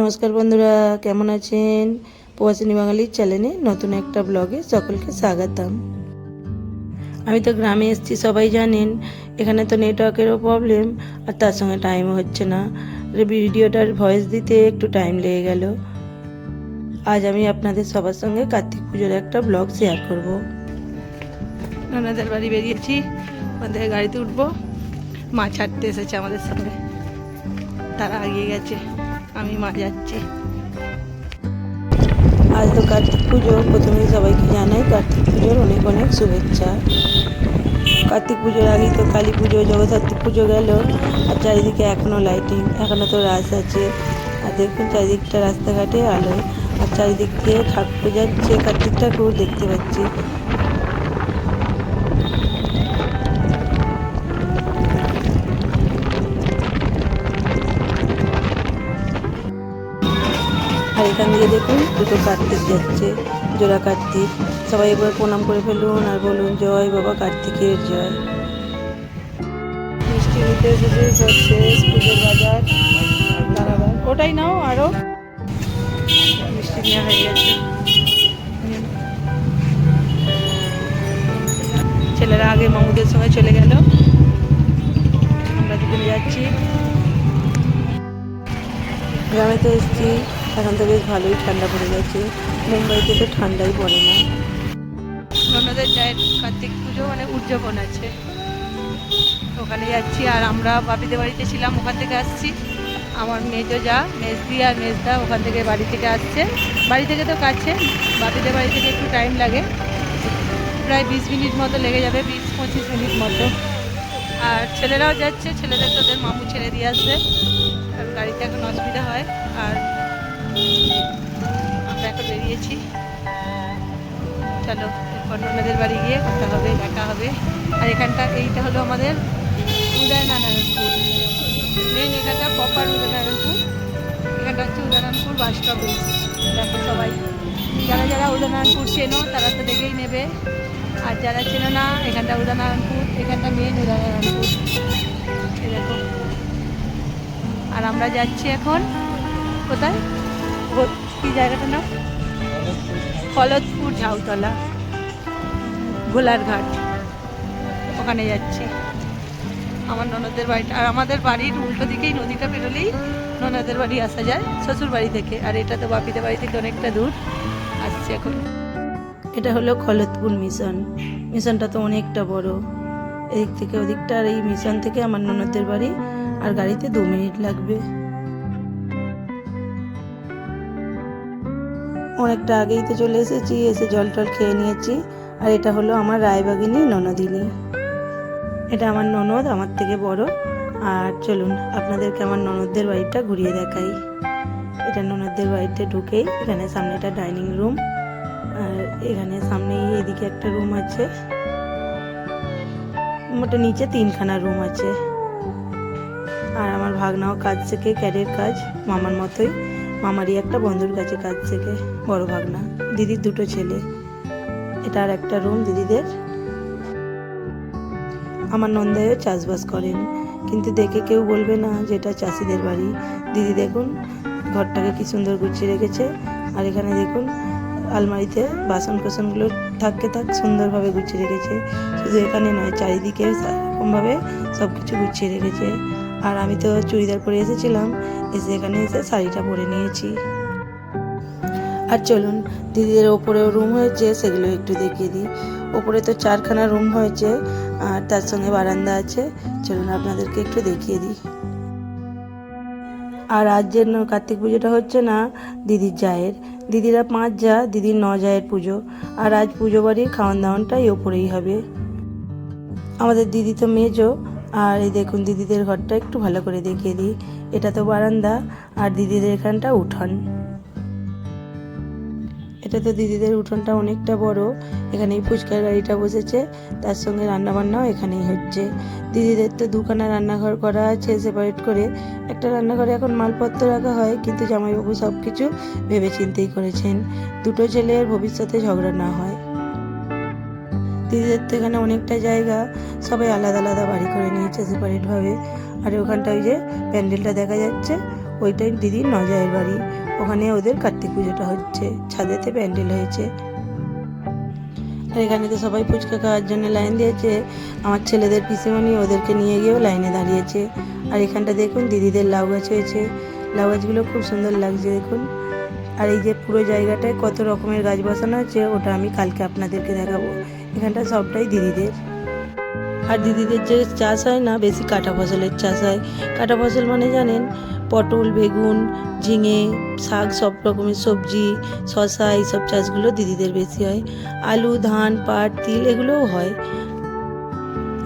নমস্কার বন্ধুরা, কেমন আছেন? প্রবাসিনী বাঙালির চ্যানেলে নতুন একটা ব্লগে সকলকে স্বাগতম। আমি তো গ্রামে এসেছি, সবাই জানেন, এখানে তো নেটওয়ার্কেরও প্রবলেম আর তার সঙ্গে টাইমও হচ্ছে না। ভিডিওটার ভয়েস দিতে একটু টাইম লেগে গেল। আজ আমি আপনাদের সবার সঙ্গে কার্তিক পুজোর একটা ব্লগ শেয়ার করব। ওনাদের বাড়ি বেরিয়েছি ওদের গাড়িতে উঠবো। মা ছাড়তে এসেছে আমাদের সঙ্গে। তারা এগিয়ে গেছে। আমি মা যাচ্ছি। আজ তো কার্তিক পুজো, প্রথমেই সবাইকে জানাই কার্তিক পুজোর অনেক অনেক শুভেচ্ছা। কার্তিক পুজোর আগেই তো কালী পুজো, জগদ্ধাত্রী পুজো গেল, আর চারিদিকে এখনও লাইটিং এখনও তো রাস আছে। আর দেখুন চারিদিকটা রাস্তাঘাটে আলো আর চারিদিক দিয়ে ঠাকুর যাচ্ছে, কার্তিক ঠাকুর দেখতে পাচ্ছি। আর এখান থেকে দেখুন, দুটো কার্তিক যাচ্ছে, জোড়া কার্তিক। সবাই এবার প্রণাম করে ফেলুন আর বলুন, জয় বাবা কার্তিকের জয়। মিষ্টি সব শেষ পুজোর বাজার। ওটাই নাও আরও মিষ্টি নেওয়া হয়ে গেছে। ছেলেরা আগে মামুদের সঙ্গে চলে গেল। আমরা দুপুরে যাচ্ছি। গ্রামে তো এসেছি। এখন তো বেশ ভালোই ঠান্ডা পড়ে গেছে। মুম্বাইতে তো ঠান্ডাই পড়ে না। ওনাদের জায়ের কার্তিক পুজো মানে উদযাপন আছে। ওখানে যাচ্ছি আর আমরা বাপিদের বাড়িতে ছিলাম, ওখান থেকে আসছি। আমার মেজো যা মেজদি আর মেজদা ওখান থেকে বাড়ি থেকে আসছে। বাড়ি থেকে তো কাছে বাপিদের বাড়ি থেকে একটু টাইম লাগে। প্রায় বিশ মিনিট মতো লেগে যাবে, বিশ পঁচিশ মিনিট মতো। আর ছেলেরাও যাচ্ছে, ছেলেদের তোদের মামু ছেড়ে দিয়ে আসবে। গাড়িতে এখন অসুবিধা হয়। আর আমরা এখন বেরিয়েছি। চলো, এরপর ওনাদের বাড়ি গিয়ে কথা হবে, দেখা হবে। আর এখানটা, এইটা হলো আমাদের উদয়নারায়ণপুর। মেন এখানটা প্রপার উদয়নারায়ণপুর। এখানটা হচ্ছে উদয়নারায়ণপুর বাস স্টপেজ দেখো সবাই, যারা যারা উদয়নারায়ণপুর চেনো, তারা তো দেখেই নেবে। আর যারা চেনো না, এখানটা উদয়নারায়ণপুর, এখানটা মেন উদয়নারায়ণপুর। দেখো। আর আমরা যাচ্ছি এখন, কোথায়? কি জায়গাটার নাম? ফলদপুর ঝাউতলা গোলারঘাট ওখানে যাচ্ছি। আমার ননদের বাড়িটা, আর আমাদের বাড়ির উল্টো দিকেই নদীটা পেরোলেই ননদের বাড়ি আসা যায়, শ্বশুর বাড়ি থেকে। আর এটা তো বাপিদের বাড়ি থেকে অনেকটা দূর। আসছে এখন। এটা হলো খলতপুর মিশন। মিশনটা তো অনেকটা বড়। এদিক থেকে ওদিকটা আর এই মিশন থেকে আমার ননদের বাড়ি। আর গাড়িতে দু মিনিট লাগবে। অনেকটা আগেই তো চলে এসেছি, এসে জল টল খেয়ে নিয়েছি। আর এটা হলো আমার রায়বাগিনী ননদিনী। এটা আমার ননদ, আমার থেকে বড়। আর চলুন, আপনাদেরকে আমার ননদদের বাড়িটা ঘুরিয়ে দেখাই। এটা ননদদের বাড়িতে ঢুকেই এখানে সামনে একটা ডাইনিং রুম। আর এখানে সামনেই এদিকে একটা রুম আছে। মোটা নিচে তিনখানা রুম আছে। আর আমার ভাগনাও কাজ শেখে ক্যারের কাজ, মামার মতোই। মামারই একটা বন্ধুর কাছে কাজ থেকে বড় ভাগনা। দিদির দুটো ছেলে। এটা আর একটা রুম দিদিদের। আমার নন্দায়ও চাষবাস করেন। কিন্তু দেখে কেউ বলবে না যে এটা চাষিদের বাড়ি। দিদি দেখুন, ঘরটাকে কি সুন্দর গুছিয়ে রেখেছে। আর এখানে দেখুন, আলমারিতে বাসন কোসনগুলো থাকতে থাক সুন্দরভাবে গুছিয়ে রেখেছে। শুধু এখানে নয়, চারিদিকে এরকমভাবে সব কিছু গুছিয়ে রেখেছে। আর আমি তো চুড়িদার পরে এসেছিলাম, এসে এখানে এসে শাড়িটা পরে নিয়েছি। আর চলুন, দিদিদের ওপরেও রুম হয়েছে, সেগুলো একটু দেখিয়ে দিই। ওপরে তো চারখানা রুম হয়েছে, আর তার সঙ্গে বারান্দা আছে। চলুন আপনাদেরকে একটু দেখিয়ে দিই। আর আজ যে কার্তিক পুজোটা হচ্ছে না, দিদির জায়ের। দিদিরা পাঁচ যা, দিদির ন জায়ের পুজো। আর আজ পুজো বাড়ির খাওয়ান দাওয়ানটা এই ওপরেই হবে। আমাদের দিদি তো মেজো আর এই দেখুন দিদিদের ঘরটা একটু ভালো করে দেখিয়ে দিই। এটা তো বারান্দা, আর দিদিদের এখানটা উঠোন। এটা তো দিদিদের উঠোনটা অনেকটা বড়। এখানেই ফুচকার গাড়িটা বসেছে, তার সঙ্গে রান্নাবান্নাও এখানেই হচ্ছে। দিদিদের তো দুখানা রান্নাঘর করা আছে সেপারেট করে। একটা রান্নাঘরে এখন মালপত্র রাখা হয়, কিন্তু জামাইবাবু সব কিছু ভেবে চিন্তেই করেছেন। দুটো ছেলের ভবিষ্যতে ঝগড়া না হয়। দিদিদের তো এখানে অনেকটা জায়গা। সবাই আলাদা আলাদা বাড়ি করে নিয়েছে সেপারেটভাবে আর ওখানটা ওই যে প্যান্ডেলটা দেখা যাচ্ছে, ওইটাই দিদির নজায়ের বাড়ি। ওখানে ওদের কার্তিক পুজোটা হচ্ছে, ছাদেতে প্যান্ডেল হয়েছে। আর এখানে তো সবাই ফুচকা খাওয়ার জন্য লাইন দিয়েছে। আমার ছেলেদের পিসিমণি ওদেরকে নিয়ে গিয়েও লাইনে দাঁড়িয়েছে। আর এখানটা দেখুন, দিদিদের লাউ গাছ হয়েছে। লাউ গাছগুলো খুব সুন্দর লাগছে দেখুন। আর এই যে পুরো জায়গাটায় কত রকমের গাছ বসানো আছে, ওটা আমি কালকে আপনাদেরকে দেখাবো। এখানটা সবটাই দিদিদের। আর দিদিদের যে চাষ হয় না, বেশি কাটা ফসলের চাষ হয়। কাটা ফসল মানে জানেন, পটল, বেগুন, ঝিঙে, শাক, সব রকমের সবজি শশা এইসব চাষগুলো দিদিদের বেশি হয়। আলু, ধান, পাট, তিল এগুলোও হয়।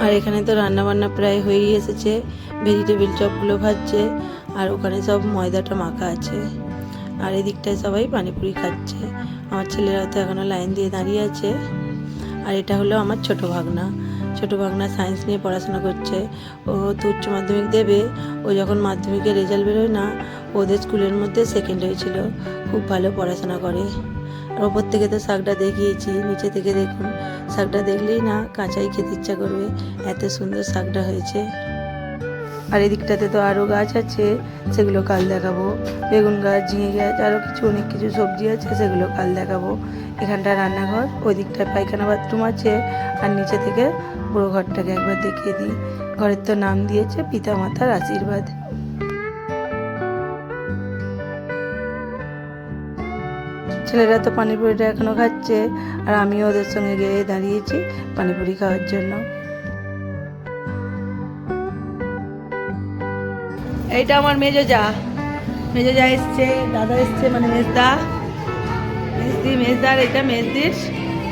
আর এখানে তো রান্না বান্না প্রায় হয়েই এসেছে। ভেজিটেবিল চপগুলো ভাজছে, আর ওখানে সব ময়দাটা মাখা আছে। আর এদিকটায় সবাই পানিপুরি খাচ্ছে। আমার ছেলেরা তো এখনও লাইন দিয়ে দাঁড়িয়ে আছে। আর এটা হলো আমার ছোট ভাগনা। ছোট ভাগনা সায়েন্স নিয়ে পড়াশোনা করছে। ও তো উচ্চ মাধ্যমিক দেবে। ও যখন মাধ্যমিকের রেজাল্ট বেরোয় না, ওদের স্কুলের মধ্যে সেকেন্ড হয়েছিল। খুব ভালো পড়াশোনা করে। আর ওপর থেকে তো শাকটা দেখিয়েছি, নিচে থেকে দেখুন। শাকটা দেখলেই না কাঁচাই খেতে ইচ্ছা করবে। এত সুন্দর শাকটা হয়েছে। আর এদিকটাতে তো আরও গাছ আছে, সেগুলো কাল দেখাবো। বেগুন গাছ, ঝিঙে গাছ আরও কিছু, অনেক কিছু সবজি আছে, সেগুলো কাল দেখাবো। এখানটা রান্নাঘর ওই দিকটায় পায়খানা বাথরুম আছে, আর নিচে থেকে পুরো ঘরটাকে একবার দেখিয়ে দিই। ঘরের তো নাম দিয়েছে পিতা মাতার আশীর্বাদ। ছেলেরা তো পানিপুরিটা এখনও খাচ্ছে, আর আমিও ওদের সঙ্গে গিয়ে দাঁড়িয়েছি পানিপুরি খাওয়ার জন্য। এইটা আমার মেজো যা। মেজো যা এসছে, দাদা এসছে মানে মেজদা। মেজদি, মেজদার এটা মেজদির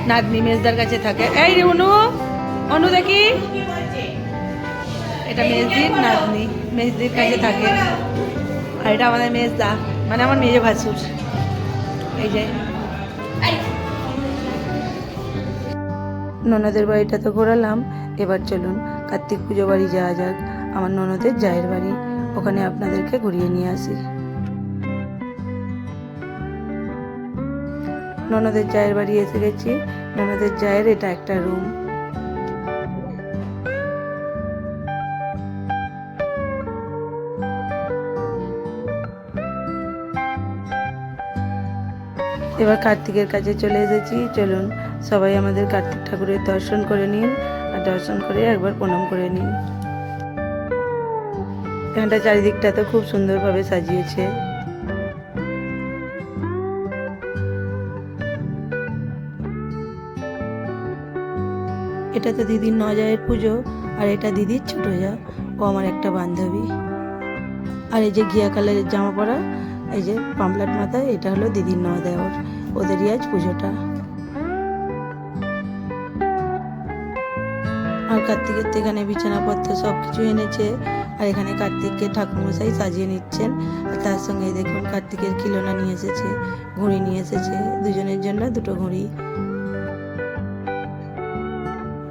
নাতনি মেজদার কাছে থাকে। এই রে অনু অনু দেখি। এটা মেজদির নাতনি মেজদির কাছে থাকে। আর এটা আমাদের মেজদা মানে আমার মেজো ভাসুর। এই যে। ননদের বাড়িটা তো ঘোরালাম, এবার চলুন কার্তিক পুজো বাড়ি যাওয়া যাক, আমার ননদের জায়ের বাড়ি। ওখানে আপনাদেরকে ঘুরিয়ে নিয়ে আসি। ননদের জায়ের বাড়ি এসে গেছি। ননদের জায়ের এটা একটা রুম। এবার কার্তিকের কাছে চলে এসেছি। চলুন সবাই আমাদের কার্তিক ঠাকুরের দর্শন করে নিন আর দর্শন করে একবার প্রণাম করে নিন। এখানটা চারিদিকটা তো খুব সুন্দরভাবে সাজিয়েছে। এটা তো দিদির নজায়ের পুজো, আর এটা দিদির ছোট যা, ও আমার একটা বান্ধবী। আর এই যে ঘিয়া কালারের জামা পরা, এই যে পামলাট মাথায়, এটা হলো দিদির ন দেওয়ার ওদেরই আজ পুজোটা। আর কার্তিকের তো এখানে বিছানাপত্র সব কিছু এনেছে। আর এখানে কার্তিককে ঠাকুরমশাই সাজিয়ে নিচ্ছেন। আর তার সঙ্গে দেখুন কার্তিকের খিলোনা নিয়ে এসেছে, ঘুড়ি নিয়ে এসেছে। দুজনের জন্য দুটো ঘুড়ি।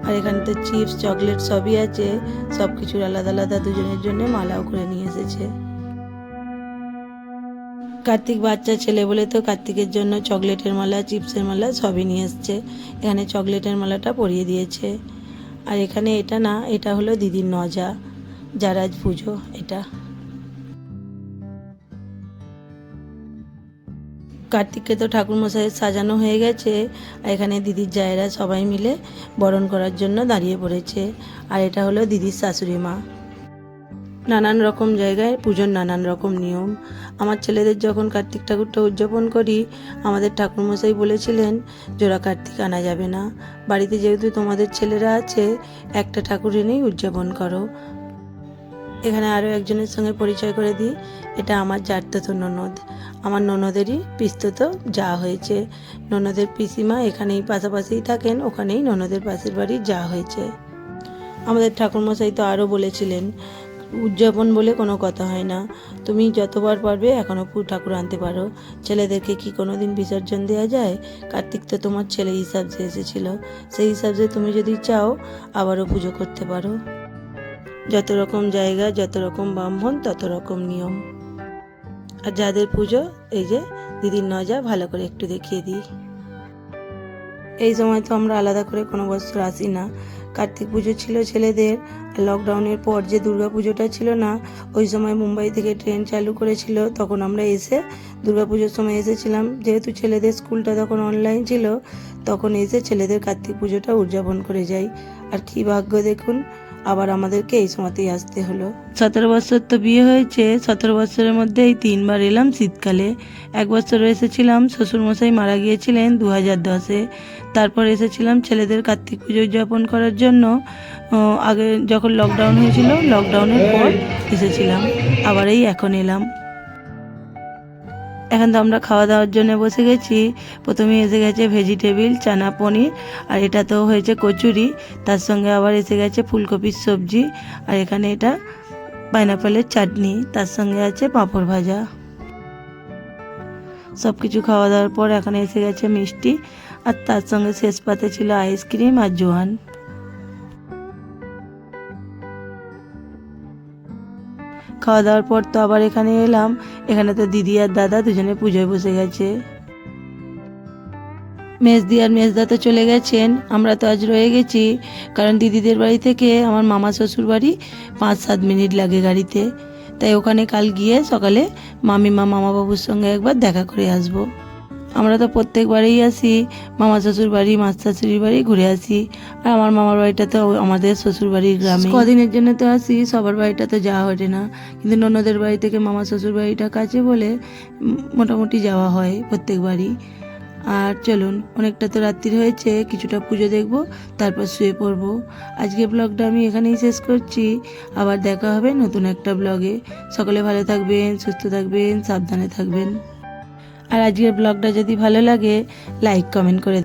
আর এখানে তো চিপস, চকলেট সবই আছে। সব কিছুর আলাদা আলাদা দুজনের জন্য মালাও করে নিয়ে এসেছে। কার্তিক বাচ্চা ছেলে বলে তো কার্তিকের জন্য চকলেটের মালা, চিপসের মালা সবই নিয়ে এসছে। এখানে চকলেটের মালাটা পরিয়ে দিয়েছে। আর এখানে এটা না, এটা হলো দিদির নজা, যার আজ পুজো, এটা। কার্তিককে তো ঠাকুরমশাইয়ের সাজানো হয়ে গেছে, আর এখানে দিদির জায়েরা সবাই মিলে বরণ করার জন্য দাঁড়িয়ে পড়েছে, আর এটা হলো দিদির শাশুড়ি মা। নানান রকম জায়গায় পুজোর নানান রকম নিয়ম। আমার ছেলেদের যখন কার্তিক ঠাকুরটা উদযাপন করি, আমাদের ঠাকুরমশাই বলেছিলেন, জোড়া কার্তিক আনা যাবে না। বাড়িতে যেহেতু তোমাদের ছেলেরা আছে, একটা ঠাকুর এনেই উদযাপন করো। এখানে আরও একজনের সঙ্গে পরিচয় করে দিই। এটা আমার জারতো ননদ। আমার ননদেরই পিস্তত যা হয়েছে। ননদের পিসিমা এখানেই পাশাপাশিই থাকেন, ওখানেই ননদের পাশের বাড়ি যা হয়েছে। আমাদের ঠাকুরমশাই তো আরও বলেছিলেন উদযাপন বলে কোনো কথা হয় না। তুমি যতবার পারবে এখনও ঠাকুর আনতে পারো। ছেলেদেরকে কি কোনো দিন বিসর্জন দেওয়া যায়? কার্তিক তো তোমার ছেলে হিসাব যে এসেছিল। সেই হিসাবে তুমি যদি চাও, আবারও পুজো করতে পারো। যত রকম জায়গা, যত রকম ব্রাহ্মণ, তত রকম নিয়ম। আর যাদের পুজো, এই যে দিদির নজা, ভালো করে একটু দেখিয়ে দিই। এই সময় তো আমরা আলাদা করে কোনো বছর আসি না। কার্তিক পুজো ছিল ছেলেদের। লকডাউনের পর যে দুর্গা পুজোটা ছিল না, ওই সময় মুম্বাই থেকে ট্রেন চালু করেছিল। তখন আমরা এসে দুর্গা পুজোর সময় এসেছিলাম। যেহেতু ছেলেদের স্কুলটা তখন অনলাইন ছিল, তখন এসে ছেলেদের কার্তিক পুজোটা উদযাপন করে যাই। আর কী ভাগ্য দেখুন আবার আমাদেরকে এই সময়তেই আসতে হলো। সতেরো বছর তো বিয়ে হয়েছে, সতেরো বছরের মধ্যে এই তিনবার এলাম শীতকালে। এক বছর এসেছিলাম, শ্বশুরমশাই মারা গিয়েছিলেন দু হাজার দশে। তারপর এসেছিলাম ছেলেদের কার্তিক পুজো উদযাপন করার জন্য। আগে যখন লকডাউন হয়েছিল লকডাউনের পর এসেছিলাম, আবার এই এখন এলাম। এখন তো আমরা খাওয়া দাওয়ার জন্য বসে গেছি। প্রথমে এসে গেছে ভেজিটেবিল চানা পনির, আর এটা তো হয়েছে কচুরি, তার সঙ্গে আবার এসে গেছে ফুলকপির সবজি, আর এখানে এটা পাইনাপেলের চাটনি, তার সঙ্গে আছে পাঁপড় ভাজা। সব কিছু খাওয়া দাওয়ার পর এখানে এসে গেছে মিষ্টি, আর তার সঙ্গে শেষ পাতে ছিল আইসক্রিম আর জোয়ান। খাওয়া দাওয়ার পর তো আবার এখানে এলাম। এখানে তো দিদি আর দাদা দুজনে পুজোয় বসে গেছে। মেজদি আর মেজদা তো চলে গেছেন। আমরা তো আজ রয়ে গেছি। কারণ দিদিদের বাড়ি থেকে আমার মামা শ্বশুর বাড়ি পাঁচ সাত মিনিট লাগে গাড়িতে। তাই ওখানে কাল গিয়ে সকালে মামিমা মামা বাবুর সঙ্গে একবার দেখা করে আসব। আমরা তো প্রত্যেকবারেই আসি মামা শ্বশুর বাড়ি মাছ শাশুড়ির বাড়ি ঘুরে আসি। আর আমার মামার বাড়িটা তো আমাদের শ্বশুর বাড়ির গ্রামে। কদিনের জন্য তো আসি সবার বাড়িটা তো যাওয়া ওঠে না। কিন্তু ননদের বাড়ি থেকে মামা শ্বশুর বাড়িটা কাছে বলে মোটামুটি যাওয়া হয় প্রত্যেকবারই আর চলুন, অনেকটা তো রাত্রির হয়েছে, কিছুটা পুজো দেখব, তারপর শুয়ে পড়ব। আজকে ব্লগটা আমি এখানেই শেষ করছি। আবার দেখা হবে নতুন একটা ব্লগে সকলে ভালো থাকবেন, সুস্থ থাকবেন, সাবধানে থাকবেন। আর আজকের ব্লগটা যদি ভালো লাগে লাইক কমেন্ট করে